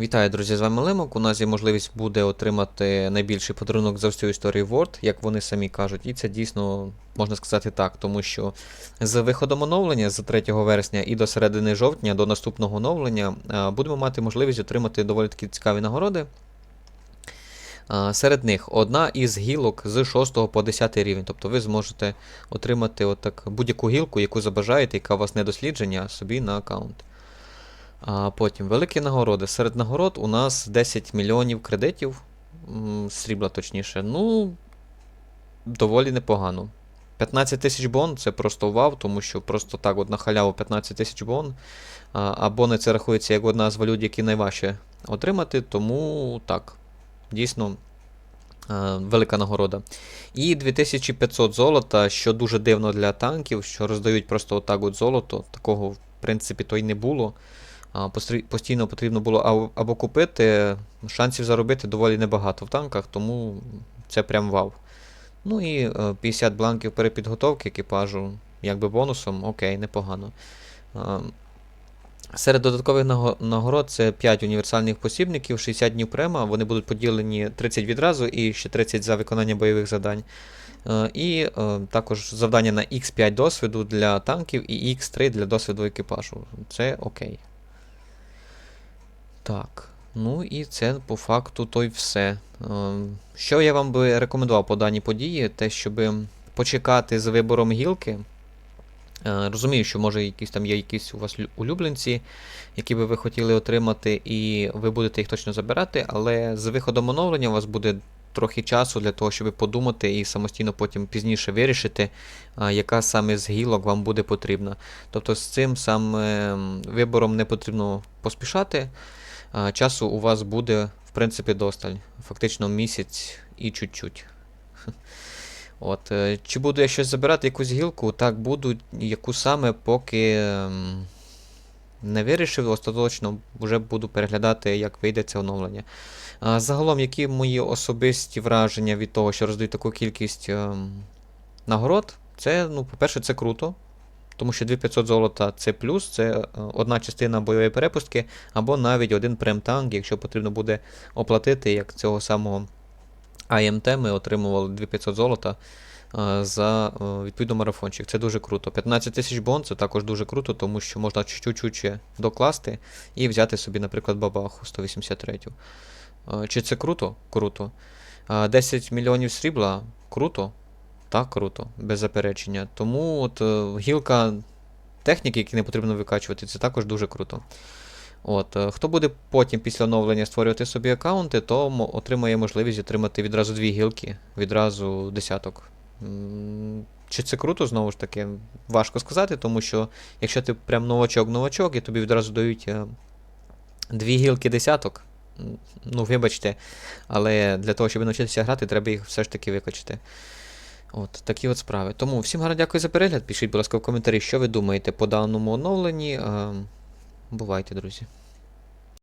Вітаю, друзі, з вами Лемок. У нас є можливість буде отримати найбільший подарунок за всю історію Word, як вони самі кажуть. І це дійсно можна сказати так, тому що з виходом оновлення з 3 вересня і до середини жовтня, до наступного оновлення, будемо мати можливість отримати доволі такі цікаві нагороди. Серед них одна із гілок з 6 по 10 рівень. Тобто ви зможете отримати будь-яку гілку, яку забажаєте, яка у вас не дослідження, собі на аккаунт. А потім великі нагороди. Серед нагород у нас 10 мільйонів кредитів, срібла точніше. Ну, доволі непогано. 15 тисяч бон це просто вау, тому що просто так от на халяву 15 тисяч бон. А, бони це рахується як одна з валют, які найважче отримати, тому так, дійсно велика нагорода. І 2500 золота, що дуже дивно для танків, що роздають просто отак от золото. Такого, в принципі, то й не було. Постійно потрібно було або, купити, шансів заробити доволі небагато в танках, тому це прям вау. Ну і е, 50 бланків перепідготовки екіпажу, якби бонусом, окей, непогано. Серед додаткових нагород це 5 універсальних посібників, 60 днів према, вони будуть поділені 30 відразу і ще 30 за виконання бойових завдань. Е, І е, також завдання на X5 досвіду для танків і X3 для досвіду екіпажу. Це окей. Так. Ну і це по факту то й все. Ем, Що я вам би рекомендував по даній події, те, щоб почекати з вибором гілки. Е, Розумію, що може якісь там є якісь у вас улюбленці, які би ви хотіли отримати, і ви будете їх точно забирати, але з виходом оновлення у вас буде трохи часу для того, щоб подумати і самостійно потім пізніше вирішити, яка саме з гілок вам буде потрібна. Тобто з цим саме вибором не потрібно поспішати. Часу у вас буде, в принципі, досталь. Фактично місяць і чуть-чуть. От, е, чи буду я щось забирати, якусь гілку? Так, буду, яку саме, поки ем, не вирішив, остаточно вже буду переглядати, як вийде це оновлення. Загалом, які мої особисті враження від того, що роздають таку кількість ем, нагород? Це, ну, по-перше, це круто. Тому що 2500 золота це плюс, це е, одна частина бойової перепустки, або навіть один прем-танк, якщо потрібно буде оплатити, як цього самого АМТ ми отримували 2500 золота е, за е, відповідно марафончик. Це дуже круто. 15 тисяч бон це також дуже круто, тому що можна чуть-чуть докласти і взяти собі, наприклад, бабаху 183. Е, Чи це круто? Круто. Е, 10 мільйонів срібла круто. Так, круто, без заперечення. Тому от е, гілка техніки, які не потрібно викачувати, це також дуже круто. От, е, хто буде потім після оновлення створювати собі аккаунти, то отримає можливість отримати відразу дві гілки, відразу десяток. Чи це круто, знову ж таки, важко сказати, тому що якщо ти прям новачок-новачок, і тобі відразу дають е, дві гілки десяток, ну вибачте, але для того, щоб навчитися грати, треба їх все ж таки викачати. От, такі от справи. Тому всім гарно дякую за перегляд. Пишіть, будь ласка, в коментарі, що ви думаєте по даному оновленні. Е, Бувайте, друзі.